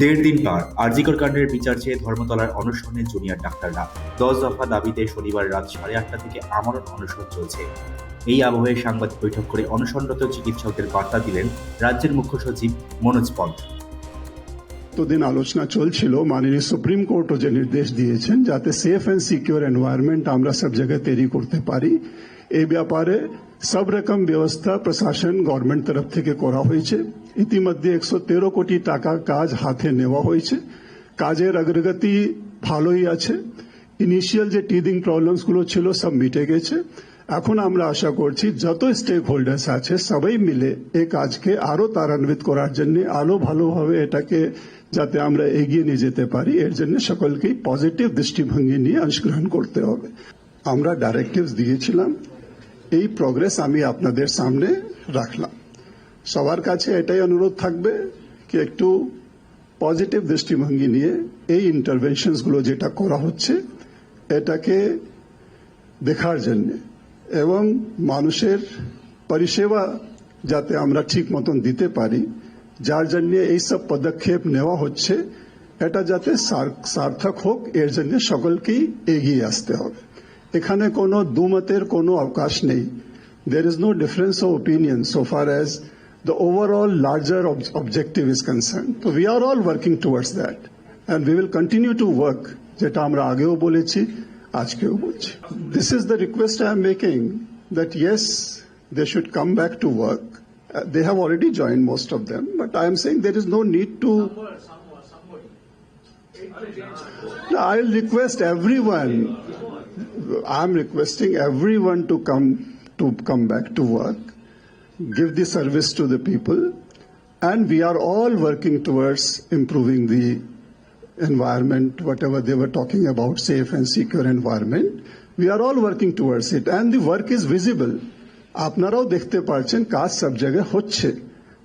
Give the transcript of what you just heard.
দেড় দিন পার আরজিকর কাণ্ডের বিচার চেয়ে ধর্মতলার অনশনে জুনিয়র ডাক্তাররা দশ দফা দাবিতে শনিবার রাত সাড়ে আটটা থেকে আমরণ অনশন চলছে। এই আবহে সাংবাদিক বৈঠক করে অনশনরত চিকিৎসকদের বার্তা দিলেন রাজ্যের মুখ্য সচিব মনোজ পন্থ। এতদিন আলোচনা চলছিল, মাননীয় সুপ্রিম কোর্টও যে নির্দেশ দিয়েছেন, যাতে সেফ অ্যান্ড সিকিউর এনভায়রনমেন্ট আমরা সব জায়গায় তৈরি করতে পারি। এই ব্যাপারে সব রকম ব্যবস্থা প্রশাসন গভর্নমেন্ট তরফ থেকে করা হয়েছে। ইতিমধ্যে একশো তেরো কোটি টাকা কাজ হাতে নেওয়া হয়েছে। কাজের অগ্রগতি ভালোই আছে। ইনিশিয়াল যে টিদিং প্রবলেমসগুলো ছিল সব মিটে গেছে। এখন আমরা আশা করছি যত স্টেক হোল্ডার্স আছে সবাই মিলে এই কাজকে আরও ত্বরান্বিত করার জন্য, আরও ভালোভাবে এটাকে যাতে আমরা এগিয়ে নিয়ে যেতে পারি, এর জন্য সকলকেই পজিটিভ দৃষ্টিভঙ্গি নিয়ে অংশগ্রহণ করতে হবে। আমরা ডাইরেক্টিভস দিয়েছিলাম। এই প্রগ্রেস আমি আপনাদের সামনে রাখলাম। সবার কাছে এটাই অনুরোধ থাকবে কি একটু পজিটিভ দৃষ্টিভঙ্গি নিয়ে এই ইন্টারভেনশনসগুলো যেটা করা হচ্ছে, এটাকে দেখার জন্য এবং মানুষের পরিষেবা যাতে আমরা ঠিক মতন দিতে পারি, যার জন্য এইসব পদক্ষেপ নেওয়া হচ্ছে, এটা যাতে সার্থক হোক, এর জন্য সকলকেই এগিয়ে আসতে হবে। এখানে কোনো দুমতের কোনো অবকাশ নেই। There is no difference of opinion so far as The overall larger objective is concern তো we are all working towards that and we will continue to work যেটা আমরা আগেও বলেছি আজকেও বলছি this is the request I am making that yes they should come back to work they have already joined most of them but i am saying there is no need to No, I'll request everyone. I'm requesting everyone to come to come back to work, give the service to the people, and we are all working towards improving the environment, whatever they were talking about, safe and secure environment. We are all working towards it, and the work is visible. আপনারাও দেখতে পাচ্ছেন কাজ সব জায়গায় হচ্ছে